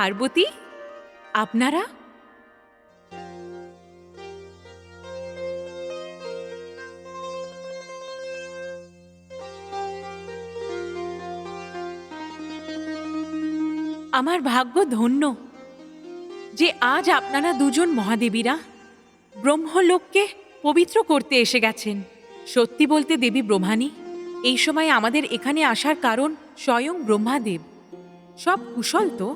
পার্বতী, আপনারা? আমার ভাগ্য ধন্য যে আজ আপনারা দুজন মহাদেবীরা ব্রহ্মলোককে পবিত্র করতে এসে গেছেন। সত্যি বলতে দেবী ব্রহ্মাণী, এই সময় আমাদের এখানে আসার কারণ স্বয়ং ব্রহ্মাদেব। সব কুশল তো।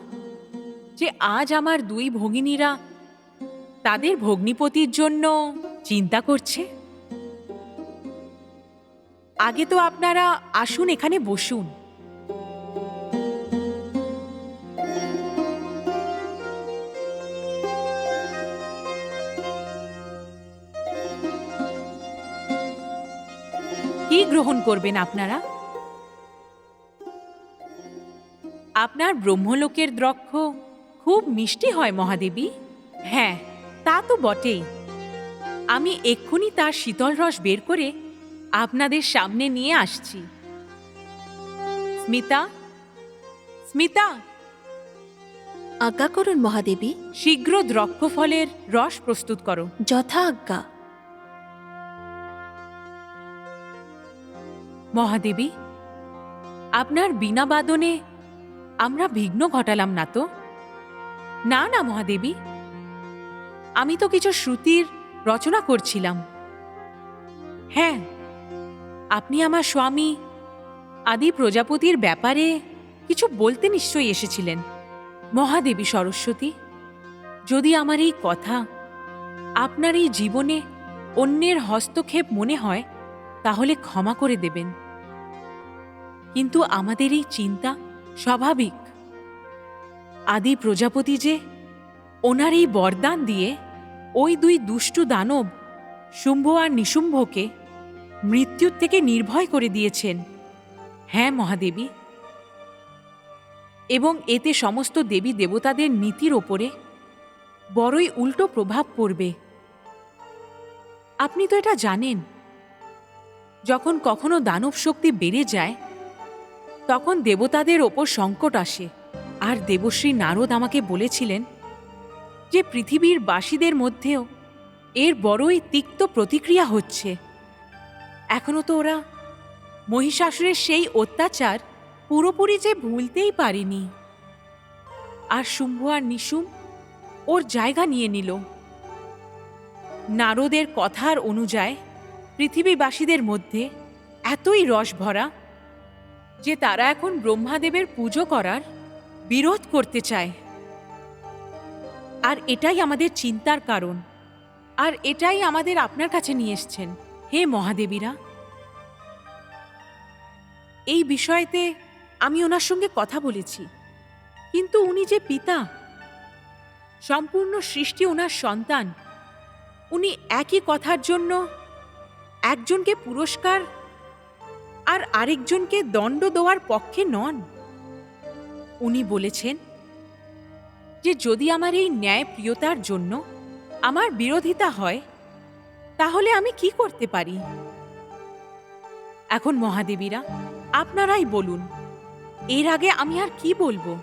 যে আজ আমার দুই ভগিনীরা তাদের ভগ্নিপতির জন্য চিন্তা করছে? আগে তো আপনারা আসুন এখানে বসুন। কি গ্রহণ করবেন আপনারা? আপনার ব্রহ্মলোকের দ্রক্ষ খুব মিষ্টি হয় মহাদেবী। হ্যাঁ তা তো বটেই। আমি এক্ষুনি তার শীতল রস বের করে আপনাদের সামনে নিয়ে আসছি। স্মিতা স্মিতা! আজ্ঞা করুন মহাদেবী। শীঘ্র দ্রক্ষ ফলের রস প্রস্তুত করো। যথা আজ্ঞা। মহাদেবী আপনার বিনা বাদনে আমরা বিঘ্ন ঘটালাম না তো? না না, মহাদেবী। আমি তো কিছু শ্রুতির রচনা করছিলাম। হ্যাঁ আপনি আমার স্বামী আদি প্রজাপতির ব্যাপারে কিছু বলতে নিশ্চয়ই এসেছিলেন। মহাদেবী সরস্বতী, যদি আমার এই কথা আপনার এই জীবনে অন্যের হস্তক্ষেপ মনে হয়, তাহলে ক্ষমা করে দেবেন। কিন্তু আমাদের এই চিন্তা স্বাভাবিক। আদি প্রজাপতি যে ওনার এই বরদান দিয়ে ওই দুই দুষ্টু দানব শুম্ভ আর নিশুম্ভকে মৃত্যুর থেকে নির্ভয় করে দিয়েছেন। হ্যাঁ মহাদেবী। এবং এতে সমস্ত দেবী দেবতাদের নীতির ওপরে বড়ই উল্টো প্রভাব পড়বে। আপনি তো এটা জানেন। যখন কখনো দানব শক্তি বেড়ে যায়, তখন দেবতাদের ওপর সংকট আসে। আর দেবশ্রী নারদ আমাকে বলেছিলেন যে পৃথিবীর বাসীদের মধ্যেও এর বড়ই তিক্ত প্রতিক্রিয়া হচ্ছে। এখনও তো ওরা মহিষাসুরের সেই অত্যাচার পুরোপুরি যে ভুলতেই পারেনি। আর শুম্ভ আর নিশুম ওর জায়গা নিয়ে নিল। নারদের কথার অনুযায়ী পৃথিবীবাসীদের মধ্যে এতই রস ভরা যে তারা এখন ব্রহ্মাদেবের পুজো করার বিরোধ করতে চায়। আর এটাই আমাদের চিন্তার কারণ। আর এটাই আমাদের আপনার কাছে নিয়ে এসছেন। হে মহাদেবীরা! এই বিষয়তে আমি ওনার সঙ্গে কথা বলেছি। কিন্তু উনি যে পিতা, সম্পূর্ণ সৃষ্টি ওনার সন্তান, উনি একই কথার জন্য একজনকে পুরস্কার আর আরেকজনকে দণ্ড দেওয়ার পক্ষে নন। উনি বলেছেন যে যদি আমার এই ন্যায় প্রিয়তার জন্য আমার বিরোধিতা হয়, তাহলে আমি কি করতে পারি? এখন মহাদেবীরা, আপনারাই বলুন, এর আগে আমি আর কি বলব?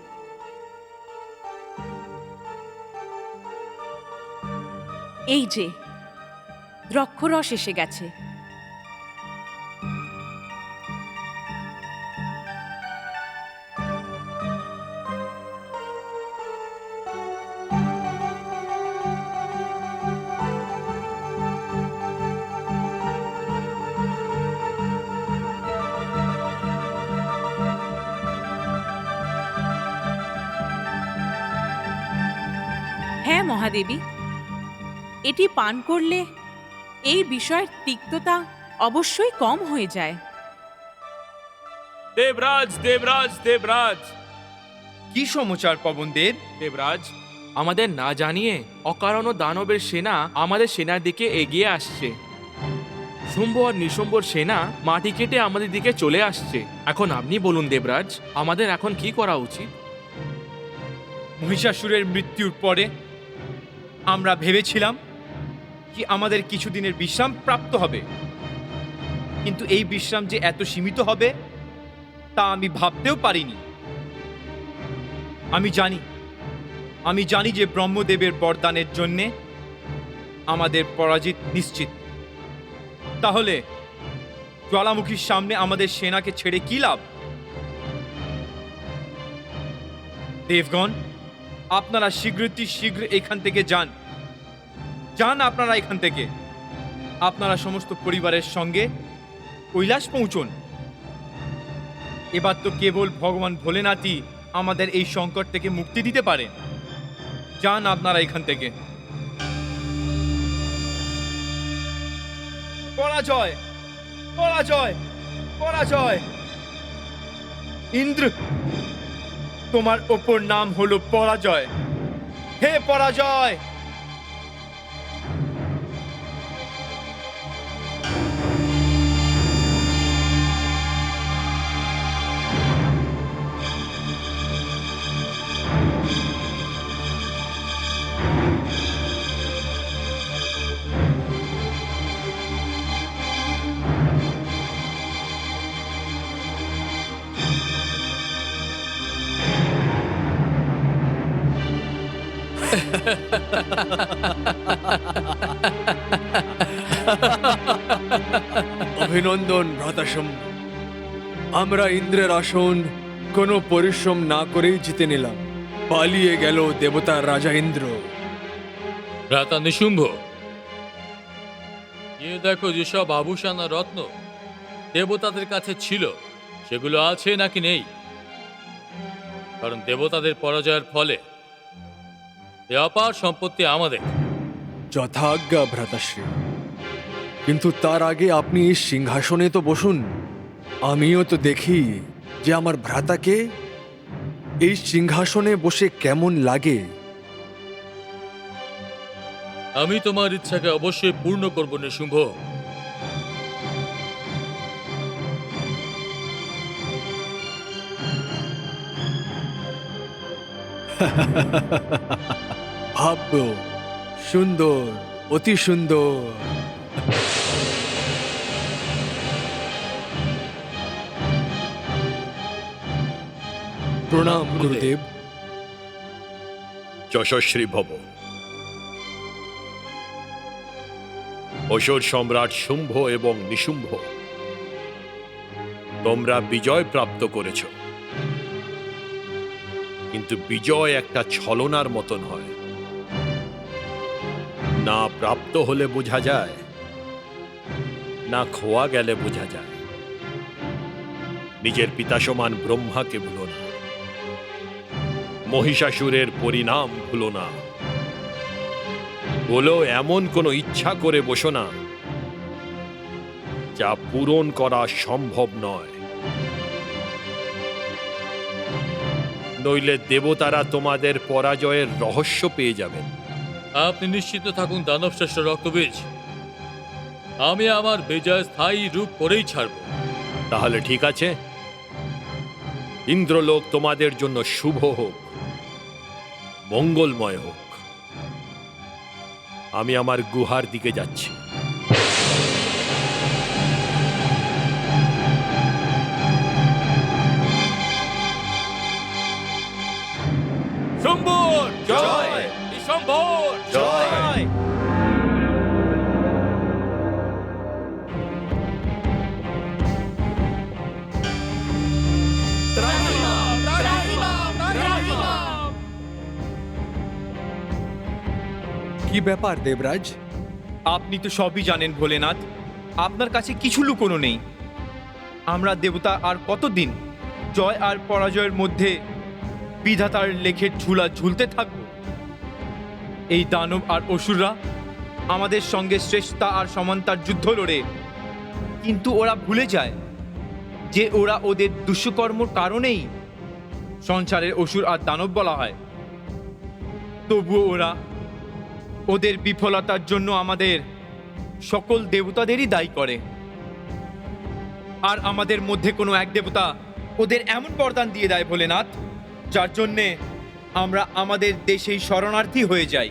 এই যে, দ্রক্ষরস এসে গেছে। মহাদেবী এটি পান করলে এই বিষয়ের তিক্ততা অবশ্যই কম হয়ে যায়। দেবরাজ দেবরাজ দেবরাজ। কি সমাচার পবনদেব দেবরাজ। আমাদের না জানিয়ে অকারণ দানবের সেনা আমাদের সেনার দিকে এগিয়ে আসছে। শুম্ভ আর নিশুম্ভর সেনা মাটি কেটে আমাদের দিকে চলে আসছে। এখন আপনি বলুন দেবরাজ আমাদের এখন কি করা উচিত? মহিষাসুরের মৃত্যুর পরে আমরা ভেবেছিলাম কি আমাদের কিছুদিনের বিশ্রাম প্রাপ্ত হবে। কিন্তু এই বিশ্রাম যে এত সীমিত হবে, তা আমি ভাবতেও পারিনি। আমি জানি আমি জানি যে ব্রহ্মদেবের বরদানের জন্যে আমাদের পরাজিত নিশ্চিত। তাহলে জ্বালামুখীর সামনে আমাদের সেনাকে ছেড়ে কি লাভ? দেবগণ আপনারা শীঘ্রই শীঘ্র এখান থেকে যান। যান আপনারা এখান থেকে। আপনারা সমস্ত পরিবারের সঙ্গে কৈলাস পৌঁছন। এবার তো কেবল ভগবান ভোলেনাথই আমাদের এই সংকট থেকে মুক্তি দিতে পারে যান আপনারা এখান থেকে। পরাজয় পরাজয় পরাজয়। ইন্দ্র তোমার ওপর নাম হলো পরাজয়। হে পরাজয়! অভিনন্দন ভ্রাতাসম আমরা ইন্দ্রের আসন কোনো পরিশ্রম না করেই জিতে নিলাম। পালিয়ে গেল দেবতার রাজা ইন্দ্র। ভ্রাতা নিশুম্ভ এ দেখো যেসব আভূষণ আর রত্ন দেবতাদের কাছে ছিল। সেগুলো আছে নাকি নেই? কারণ দেবতাদের পরাজয়ের ফলে এ অপার সম্পত্তি আমাদের। যথাজ্ঞা ভ্রাতাশ্রী কিন্তু তার আগে আপনি এই সিংহাসনে তো বসুন। আমিও তো দেখি যে আমার ভ্রাতাকে এই সিংহাসনে বসে কেমন লাগে। আমি তোমার ইচ্ছাকে অবশ্যই পূর্ণ করব নিশুম্ভ ভাব্য, সুন্দর, অতি সুন্দর। প্রণাম, গুরুদেব। যশস্বী ভব। অসুর সম্রাট শুম্ভ এবং নিশুম্ভ, তোমরা বিজয় প্রাপ্ত করেছ। কিন্তু বিজয় একটা ছলনার মতন হয়। না প্রাপ্ত হলে বোঝা যায়, না খোয়া গেলে বোঝা যায়। নিজের পিতা সমান ব্রহ্মাকে ভুলো না। মহিষাসুরের পরিণাম ভুলো না। বলো, এমন কোনো ইচ্ছা করে বসো না, যা পূরণ করা সম্ভব নয়। নইলে দেবতারা তোমাদের পরাজয়ের রহস্য পেয়ে যাবেন। আপনি নিশ্চিত থাকুন দানব শ্রেষ্ঠ রক্তবীজ। আমি আমার বেজায় স্থায়ী রূপ করেই ছাড়ব। তাহলে ঠিক আছে। ইন্দ্রলোক তোমাদের জন্য শুভ হোক মঙ্গলময় হোক। আমি আমার গুহার দিকে যাচ্ছি। শম্ভর! জয়! শম্ভর! কি ব্যাপার, দেবরাজ? আপনি তো সবই জানেন ভোলেনাথ। আপনার কাছে কিছু লুকোনো নেই। আমরা দেবতা আর কতদিন? জয় আর পরাজয়ের মধ্যে বিধাতার লেখের ঝুলা ঝুলতে থাকব। এই দানব আর অসুররা আমাদের সঙ্গে শ্রেষ্ঠতা আর সমানতার যুদ্ধ লড়ে। কিন্তু ওরা ভুলে যায় যে ওরা ওদের দুষ্কর্মর কারণেই সংসারের অসুর আর দানব বলা হয়। তবুও ওরা ওদের বিফলতার জন্য আমাদের সকল দেবতাদেরই দায়ী করে। আর আমাদের মধ্যে কোনো এক দেবতা ওদের এমন বরদান দিয়ে দেয় ভোলেনাথ যার জন্যে আমরা আমাদের দেশেই শরণার্থী হয়ে যাই।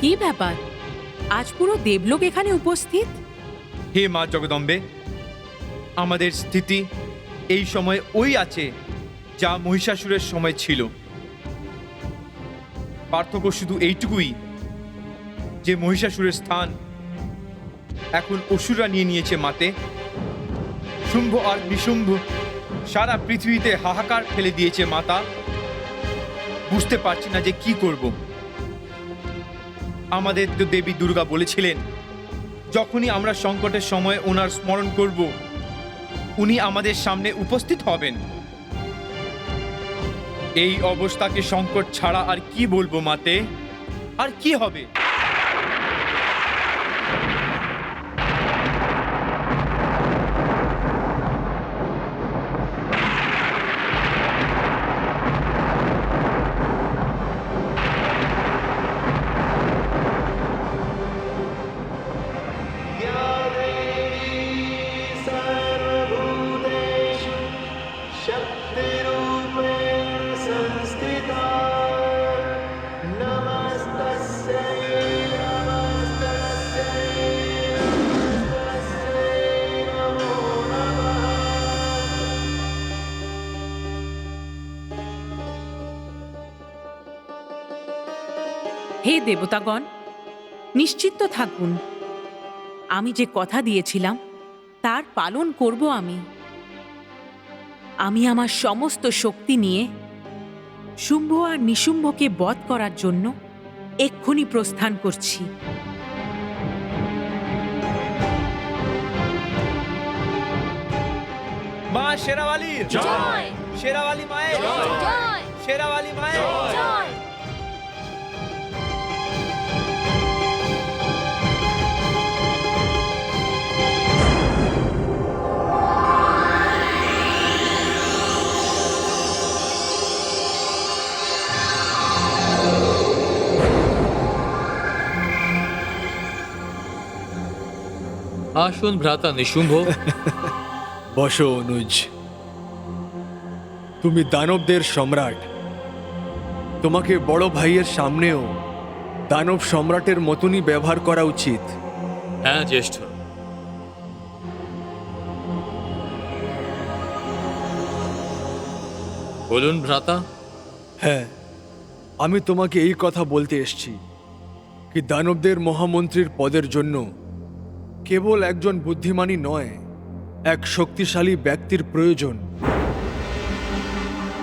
কি ব্যাপার? আজ পুরো দেবলোক এখানে উপস্থিত? হে মা জগদম্বে আমাদের স্থিতি এই সময় ওই আছে যা মহিষাসুরের সময় ছিল। পার্থক্য শুধু এইটুকুই যে মহিষাসুরের স্থান এখন অসুররা নিয়ে নিয়েছে মাতে। শুম্ভ আর নিশুম্ভ সারা পৃথিবীতে হাহাকার ফেলে দিয়েছে মাতা। বুঝতে পারছি না যে কি করব। আমাদের তো দেবী দুর্গা বলেছিলেন, যখনই আমরা সংকটের সময় ওনার স্মরণ করব উনি আমাদের সামনে উপস্থিত হবেন। এই অবস্থাকে সংকট ছাড়া আর কি বলব, মাতে? আর কি হবে? দেবতাগণ নিশ্চিন্ত থাকুন। আমি যে কথা দিয়েছিলাম তার পালন করব আমি। আমি আমার সমস্ত শক্তি নিয়ে শুম্ভ আর নিশুম্ভকে বধ করার জন্য এক্ষুনি প্রস্থান করছি। মা শেরাওয়ালি জয়! শেরাওয়ালি মায়ের! জয়! শেরাওয়ালি মায়ের! জয়! আসুন ভ্রাতা নিশুম্ভ। বসো অনুজ। তুমি দানবদের সম্রাট। তোমাকে বড় ভাইয়ের সামনেও দানব সম্রাটের মতনই ব্যবহার করা উচিত। হ্যাঁ জ্যেষ্ঠ। বলুন ভ্রাতা। হ্যাঁ আমি তোমাকে এই কথা বলতে এসছি কি দানবদের মহামন্ত্রীর পদের জন্য কেবল একজন বুদ্ধিমানই নয় এক শক্তিশালী ব্যক্তির প্রয়োজন।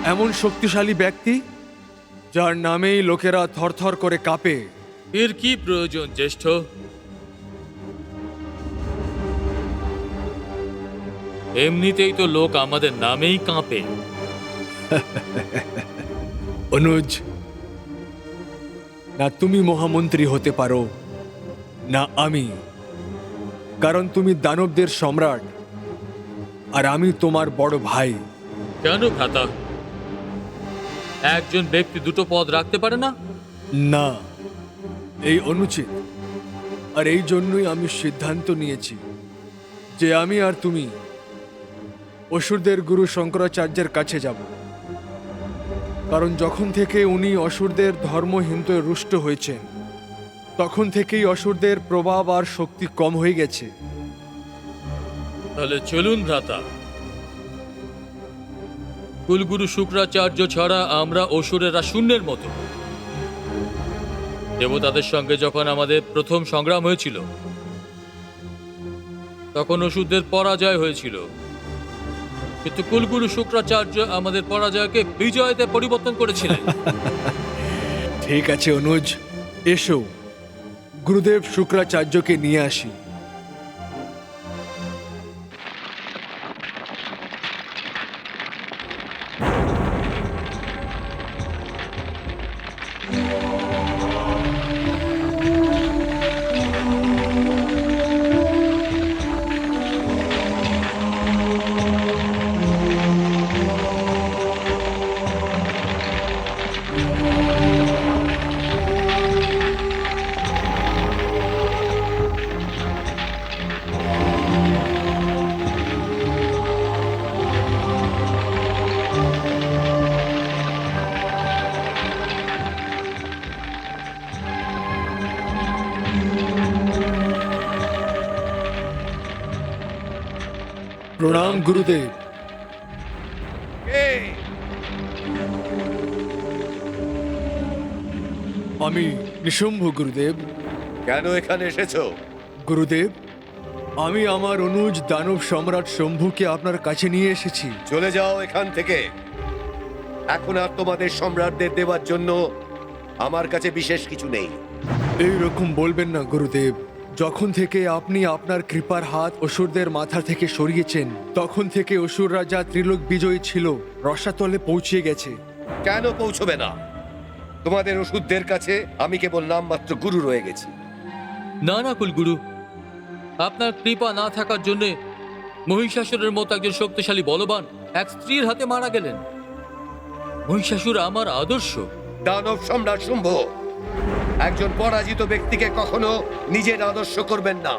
এমন শক্তিশালী ব্যক্তি যার নামেই লোকেরা থরথর করে কাঁপে। এর কি প্রয়োজন জ্যেষ্ঠ? এমনিতেই তো লোক আমাদের নামেই কাঁপে। অনুজ না তুমি মহামন্ত্রী হতে পারো না আমি। কারণ তুমি দানবদের সম্রাট আর আমি তোমার বড় ভাই। কেন ভ্রাতা? একজন ব্যক্তি দুটো পদ রাখতে পারে না? না এই অনুচিত। আর এই জন্যই আমি সিদ্ধান্ত নিয়েছি যে আমি আর তুমি অসুরদের গুরু শঙ্করাচার্যের কাছে যাব। কারণ যখন থেকে উনি অসুরদের ধর্মহীনতে রুষ্ট হয়েছেন তখন থেকেই অসুরদের প্রভাব আর শক্তি কম হয়ে গেছে। তাহলে চলুন ভ্রাতা। কুলগুরু শুক্রাচার্য ছাড়া আমরা অসুরেরা শূন্যের মতো। দেবতাদের সঙ্গে যখন আমাদের প্রথম সংগ্রাম হয়েছিল তখন অসুরদের পরাজয় হয়েছিল। কিন্তু কুলগুরু শুক্রাচার্য আমাদের পরাজয়কে বিজয়তে পরিবর্তন করেছিলেন। ঠিক আছে অনুজ। এসো। গুরুদেব শুক্রাচার্যকে নিয়ে আসি। গুরুদেব। আমি নিশম্ভ গুরুদেব। কেন এখানে এসেছ? গুরুদেব আমি আমার অনুজ দানব সম্রাট শম্ভুকে আপনার কাছে নিয়ে এসেছি। চলে যাও এখান থেকে। এখন আর তোমাদের সম্রাটদের দেওয়ার জন্য আমার কাছে বিশেষ কিছু নেই। এই রকম বলবেন না গুরুদেব। যখন থেকে আপনি আপনার কৃপার হাত অসুরদের মাথা থেকে সরিয়েছেন তখন থেকে অসুর রাজা ত্রিলোক বিজয়ী ছিল রসাতলে পৌঁছে গেছে। কেন পৌঁছবে না? তোমাদের ওষুধদের কাছে আমি কেবল নামমাত্র গুরু রয়ে গেছি। না না কুলগুরু আপনার কৃপা না থাকার জন্যে মহিষাসুরের মতো একজন শক্তিশালী বলবান এক স্ত্রীর হাতে মারা গেলেন। মহিষাসুর আমার আদর্শ। দানব সম্রাট শুম্ভ একজন পরাজিত ব্যক্তিকে কখনো নিজের আদর্শ করবেন না।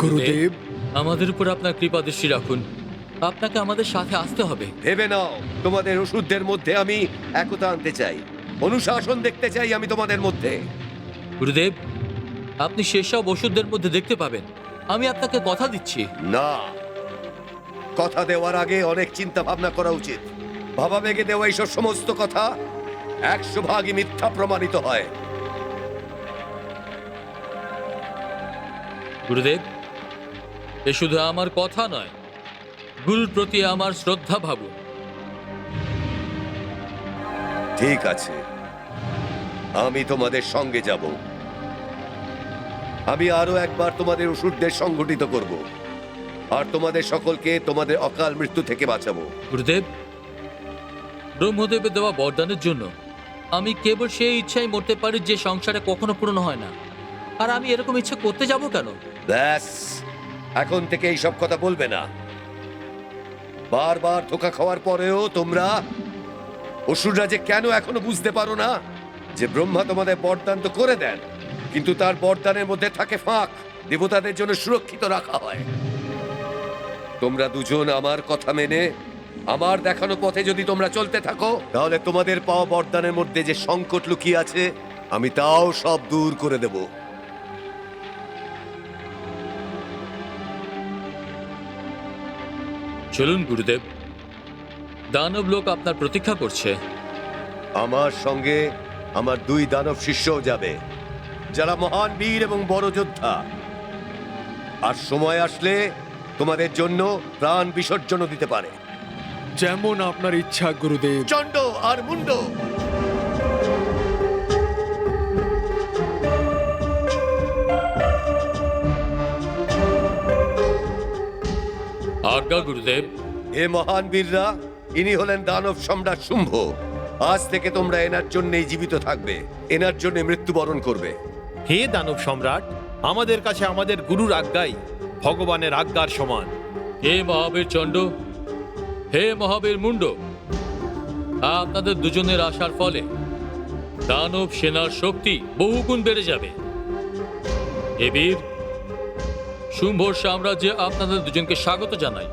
গুরুদেব আমাদের উপর আপনার কৃপা দৃষ্টি রাখুন। আপনাকে আমাদের সাথে আসতে হবে। ভেবে নাও তোমাদের ওষুধদের মধ্যে আমি একতা আনতে চাই। অনুশাসন দেখতে চাই আমি তোমাদের মধ্যে। গুরুদেব আপনি সেসব ওষুধদের মধ্যে দেখতে পাবেন। আমি আপনাকে কথা দিচ্ছি। না কথা দেওয়ার আগে অনেক চিন্তা ভাবনা করা উচিত। ভাবাবেগে দেওয়া এইসব সমস্ত কথা একশো ভাগই মিথ্যা প্রমাণিত হয়। গুরুদেব এ শুধু আমার কথা নয় গুরুর প্রতি আমার শ্রদ্ধা ভাবুন। ঠিক আছে আমি তোমাদের সঙ্গে যাব। আমি আরও একবার তোমাদের ওষুধদের সংগঠিত করব আর তোমাদের সকলকে তোমাদের অকাল মৃত্যু থেকে বাঁচাবো। গুরুদেব ব্রহ্মদেবের দেওয়া বরদানের জন্য। আমি কেবল সেই ইচ্ছাই মরতে পারি যে সংসারে কখনো পূর্ণ হয় না। আর আমি এরকম ইচ্ছা করতে যাব কেন? ব্যাস, এখন থেকে এইসব কথা বলবে না। বারবার ধোকা খাওয়ার পরেও তোমরা অসুররা যে কেন এখনও বুঝতে পারো না, যে ব্রহ্মা তোমাদের বরদান তো করে দেন, কিন্তু তার বরদানের মধ্যে থাকে ফাঁক, দেবতাদের জন্য সুরক্ষিত রাখা হয়। তোমরা দুজন আমার কথা মেনে আমার দেখানো পথে যদি তোমরা চলতে থাকো। তাহলে তোমাদের পাওয়া বরদানের মধ্যে যে সংকট লুকিয়ে আছে আমি তাও সব দূর করে দেবো। চলুন গুরুদেব। দানব লোক আপনার প্রতীক্ষা করছে। আমার সঙ্গে আমার দুই দানব শিষ্যও যাবে যারা মহান বীর এবং বড় যোদ্ধা। আর সময় আসলে তোমাদের জন্য প্রাণ বিসর্জন দিতে পারে। যেমন আপনার ইচ্ছা গুরুদেব। চণ্ড আর মুন্ড আজ্ঞা গুরুদেব। হে মহান বীররা ইনি হলেন দানব সম্রাট শুম্ভ। আজ থেকে তোমরা এনার জন্যই জীবিত থাকবে। এনার জন্য মৃত্যুবরণ করবে। হে দানব সম্রাট আমাদের কাছে আমাদের গুরুর আজ্ঞাই ভগবানের আজ্ঞার সমান। হে মহাবীর চণ্ড হে মহাবীর মুন্ড আপনাদের দুজনের আসার ফলে দানব সেনার শক্তি বহুগুণ বেড়ে যাবে। এ বীর শুম্ভর সাম্রাজ্যে আপনাদের দুজনকে স্বাগত জানাই।